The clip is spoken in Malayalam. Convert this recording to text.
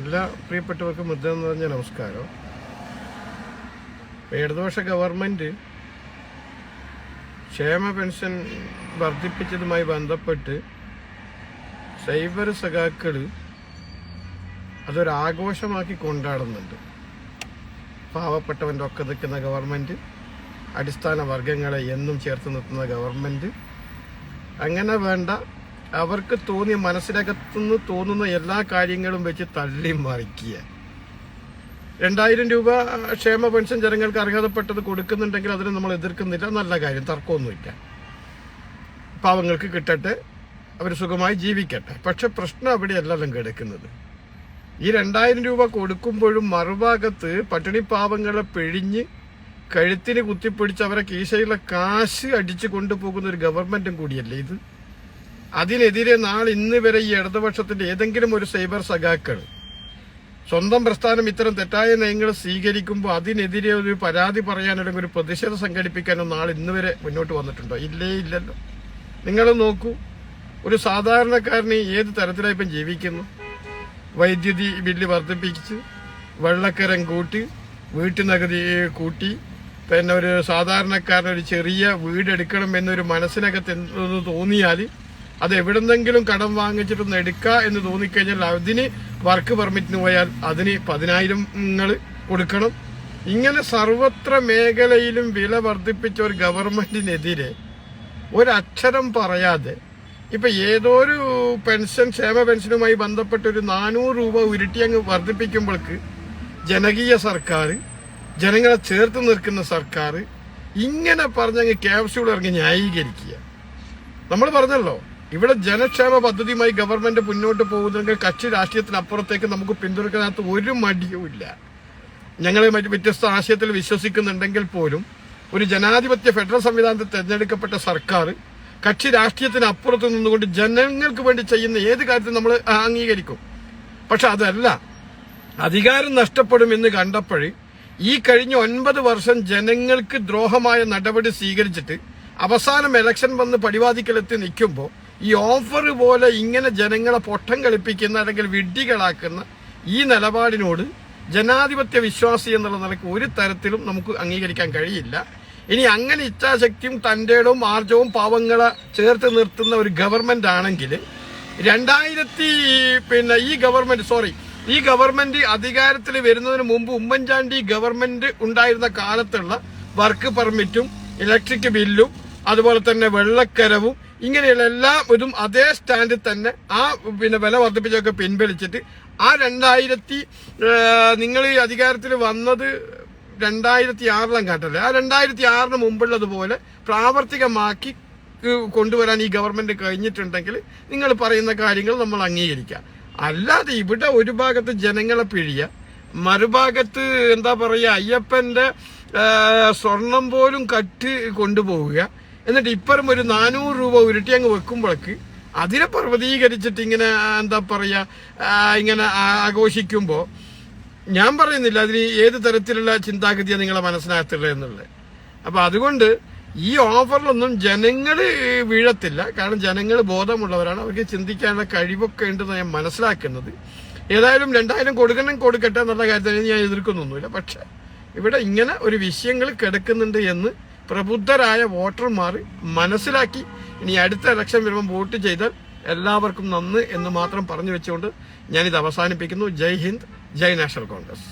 എല്ലാ പ്രിയപ്പെട്ടവർക്കും മുദ്രം നിറഞ്ഞ നമസ്കാരം. ഇടതുപക്ഷ ഗവൺമെന്റ് ക്ഷേമ പെൻഷൻ വർദ്ധിപ്പിച്ചതുമായി ബന്ധപ്പെട്ട് സൈബർ സഖാക്കൾ അതൊരാഘോഷമാക്കി കൊണ്ടാടുന്നുണ്ട്. പാവപ്പെട്ടവന്റെ ഒക്കെ നിൽക്കുന്ന ഗവൺമെന്റ് അടിസ്ഥാന വർഗങ്ങളെ എന്നും ചേർത്ത് നിർത്തുന്ന ഗവൺമെന്റ് അങ്ങനെ വേണ്ട അവർക്ക് തോന്നി മനസ്സിനകത്തുനിന്ന് തോന്നുന്ന എല്ലാ കാര്യങ്ങളും വെച്ച് തള്ളി മറിക്കുക രണ്ടായിരം രൂപ ക്ഷേമ പെൻഷൻ ജനങ്ങൾക്ക് അർഹതപ്പെട്ടത് കൊടുക്കുന്നുണ്ടെങ്കിൽ അതിന് നമ്മൾ എതിർക്കുന്നില്ല. നല്ല കാര്യം തർക്കമൊന്നുമില്ല. പാവങ്ങൾക്ക് കിട്ടട്ടെ അവർ സുഖമായി ജീവിക്കട്ടെ. പക്ഷെ പ്രശ്നം അവിടെയല്ലല്ലോ കിടക്കുന്നത് ഈ രണ്ടായിരം രൂപ കൊടുക്കുമ്പോഴും മറുഭാഗത്ത് പട്ടിണി പാവങ്ങളെ പിഴിഞ്ഞ് കഴുത്തിന് കുത്തിപ്പിടിച്ച് അവരെ കീശയിലെ കാശ് അടിച്ചു കൊണ്ടുപോകുന്ന ഒരു ഗവൺമെന്റും കൂടിയല്ലേ ഇത്? അതിനെതിരെ നാളെ ഇന്ന് വരെ ഈ ഇടതുപക്ഷത്തിന്റെ ഏതെങ്കിലും ഒരു സൈബർ സഖാക്കൾ സ്വന്തം പ്രസ്ഥാനം ഇത്തരം തെറ്റായ നയങ്ങൾ സ്വീകരിക്കുമ്പോൾ അതിനെതിരെ ഒരു പരാതി പറയാൻ അല്ലെങ്കിൽ ഒരു പ്രതിഷേധം സംഘടിപ്പിക്കാനോ നാളെ ഇന്ന് വരെ മുന്നോട്ട് വന്നിട്ടുണ്ടോ? ഇല്ലേ ഇല്ലല്ലോ. നിങ്ങൾ നോക്കൂ. ഒരു സാധാരണക്കാരനെ ഏത് തരത്തിലായി ഇപ്പം ജീവിക്കുന്നു? വൈദ്യുതി ബില്ല് വർദ്ധിപ്പിച്ച് വെള്ളക്കരം കൂട്ടി വീട്ടുനഗതി കൂട്ടി പിന്നെ ഒരു സാധാരണക്കാരൻ ഒരു ചെറിയ വീടെടുക്കണം എന്നൊരു മനസ്സിനകത്ത് തോന്നിയാൽ അത് എവിടെന്നെങ്കിലും കടം വാങ്ങിച്ചിട്ടൊന്ന് എടുക്കുക എന്ന് തോന്നിക്കഴിഞ്ഞാൽ അതിന് വർക്ക് പെർമിറ്റിന് പോയാൽ അതിന് പതിനായിരങ്ങൾ കൊടുക്കണം. ഇങ്ങനെ സർവത്ര മേഖലയിലും വില വർദ്ധിപ്പിച്ച ഒരു ഗവൺമെന്റിനെതിരെ ഒരക്ഷരം പറയാതെ ഇപ്പൊ ഏതൊരു പെൻഷൻ ക്ഷേമ പെൻഷനുമായി ബന്ധപ്പെട്ട ഒരു നാനൂറ് രൂപ ഉരുട്ടി അങ്ങ് വർദ്ധിപ്പിക്കുമ്പോൾക്ക് ജനകീയ സർക്കാർ ജനങ്ങളെ ചേർത്ത് നിൽക്കുന്ന സർക്കാർ ഇങ്ങനെ പറഞ്ഞങ്ങ് ക്യാപ്സ്യൂൾ ഇറങ്ങി ന്യായീകരിക്കുക. നമ്മൾ പറഞ്ഞല്ലോ ഇവിടെ ജനക്ഷേമ പദ്ധതിയുമായി ഗവൺമെന്റ് മുന്നോട്ട് പോകുന്നെങ്കിൽ കക്ഷി രാഷ്ട്രീയത്തിനപ്പുറത്തേക്ക് നമുക്ക് പിന്തുണയ്ക്കുന്നതിനകത്ത് ഒരു മടിയുമില്ല ഞങ്ങളെ മറ്റ് വ്യത്യസ്ത ആശയത്തിൽ വിശ്വസിക്കുന്നുണ്ടെങ്കിൽ പോലും ഒരു ജനാധിപത്യ ഫെഡറൽ സംവിധാനത്തിൽ തെരഞ്ഞെടുക്കപ്പെട്ട സർക്കാർ കക്ഷി രാഷ്ട്രീയത്തിന് അപ്പുറത്ത് നിന്നുകൊണ്ട് ജനങ്ങൾക്ക് വേണ്ടി ചെയ്യുന്ന ഏത് കാര്യത്തിൽ നമ്മൾ അംഗീകരിക്കും. പക്ഷെ അതല്ല അധികാരം നഷ്ടപ്പെടും എന്ന് കണ്ടപ്പോഴ് ഈ കഴിഞ്ഞ ഒൻപത് വർഷം ജനങ്ങൾക്ക് ദ്രോഹമായ നടപടി സ്വീകരിച്ചിട്ട് അവസാനം ഇലക്ഷൻ വന്ന് പടിവാദിക്കലെത്തി നിൽക്കുമ്പോൾ ഈ ഓഫർ പോലെ ഇങ്ങനെ ജനങ്ങളെ പൊട്ടം കളിപ്പിക്കുന്ന അല്ലെങ്കിൽ വിഡ്ഢികളാക്കുന്ന ഈ നിലപാടിനോട് ജനാധിപത്യ വിശ്വാസി എന്നുള്ള നിലയ്ക്ക് ഒരു തരത്തിലും നമുക്ക് അംഗീകരിക്കാൻ കഴിയില്ല. ഇനി അങ്ങനെ ഇച്ഛാശക്തിയും തന്റെടവും ആർജവും പാവങ്ങളെ ചേർത്ത് നിർത്തുന്ന ഒരു ഗവൺമെന്റ് ആണെങ്കിൽ രണ്ടായിരത്തി പിന്നെ ഈ ഗവൺമെന്റ് സോറി ഈ ഗവൺമെന്റ് അധികാരത്തിൽ വരുന്നതിന് മുമ്പ് ഉമ്മൻചാണ്ടി ഗവൺമെന്റ് ഉണ്ടായിരുന്ന കാലത്തുള്ള വർക്ക് പെർമിറ്റും ഇലക്ട്രിക് ബില്ലും അതുപോലെ തന്നെ വെള്ളക്കരവും ഇങ്ങനെയുള്ള എല്ലാ ഇതും അതേ സ്റ്റാൻഡിൽ തന്നെ ആ പിന്നെ വില വർദ്ധിപ്പിച്ചൊക്കെ പിൻവലിച്ചിട്ട് ആ രണ്ടായിരത്തി നിങ്ങൾ ഈ അധികാരത്തിൽ വന്നത് രണ്ടായിരത്തി ആറിലും കാട്ടല്ലേ? ആ രണ്ടായിരത്തി ആറിന് മുമ്പുള്ളതുപോലെ പ്രാവർത്തികമാക്കി കൊണ്ടുവരാൻ ഈ ഗവൺമെന്റ് കഴിഞ്ഞിട്ടുണ്ടെങ്കിൽ നിങ്ങൾ പറയുന്ന കാര്യങ്ങൾ നമ്മൾ അംഗീകരിക്കാം. അല്ലാതെ ഇവിടെ ഒരു ഭാഗത്ത് ജനങ്ങളെ പിഴിയ മറുഭാഗത്ത് എന്താ പറയുക അയ്യപ്പന്റെ സ്വർണം പോലും കട്ട് കൊണ്ടുപോവുക എന്നിട്ട് ഇപ്പറും ഒരു നാനൂറ് രൂപ ഉരുട്ടി അങ്ങ് വെക്കുമ്പോഴേക്ക് അതിനെ പർവതീകരിച്ചിട്ട് ഇങ്ങനെ എന്താ പറയുക ഇങ്ങനെ ആഘോഷിക്കുമ്പോൾ ഞാൻ പറയുന്നില്ല അതിന് ഏത് തരത്തിലുള്ള ചിന്താഗതിയാണ് നിങ്ങളെ മനസ്സിനകത്തുള്ളത് എന്നുള്ളത്. അപ്പോൾ അതുകൊണ്ട് ഈ ഓഫറിലൊന്നും ജനങ്ങൾ വീഴത്തില്ല. കാരണം ജനങ്ങൾ ബോധമുള്ളവരാണ്. അവർക്ക് ചിന്തിക്കാനുള്ള കഴിവൊക്കെ ഉണ്ടെന്ന് ഞാൻ മനസ്സിലാക്കുന്നത്. ഏതായാലും രണ്ടായിരം കൊടുക്കണം കൊടുക്കട്ടെ എന്നുള്ള കാര്യത്തിൽ ഞാൻ എതിർക്കുന്നൊന്നുമില്ല. പക്ഷേ ഇവിടെ ഇങ്ങനെ ഒരു വിഷയങ്ങൾ കിടക്കുന്നുണ്ട് എന്ന് പ്രബുദ്ധരായ വോട്ടർമാർ മനസ്സിലാക്കി ഇനി അടുത്ത ഇലക്ഷൻ വരുമ്പോൾ വോട്ട് ചെയ്താൽ എല്ലാവർക്കും നന്ന് എന്ന് മാത്രം പറഞ്ഞു വെച്ചുകൊണ്ട് ഞാനിത് അവസാനിപ്പിക്കുന്നു. Jai Hind Jai National Congress.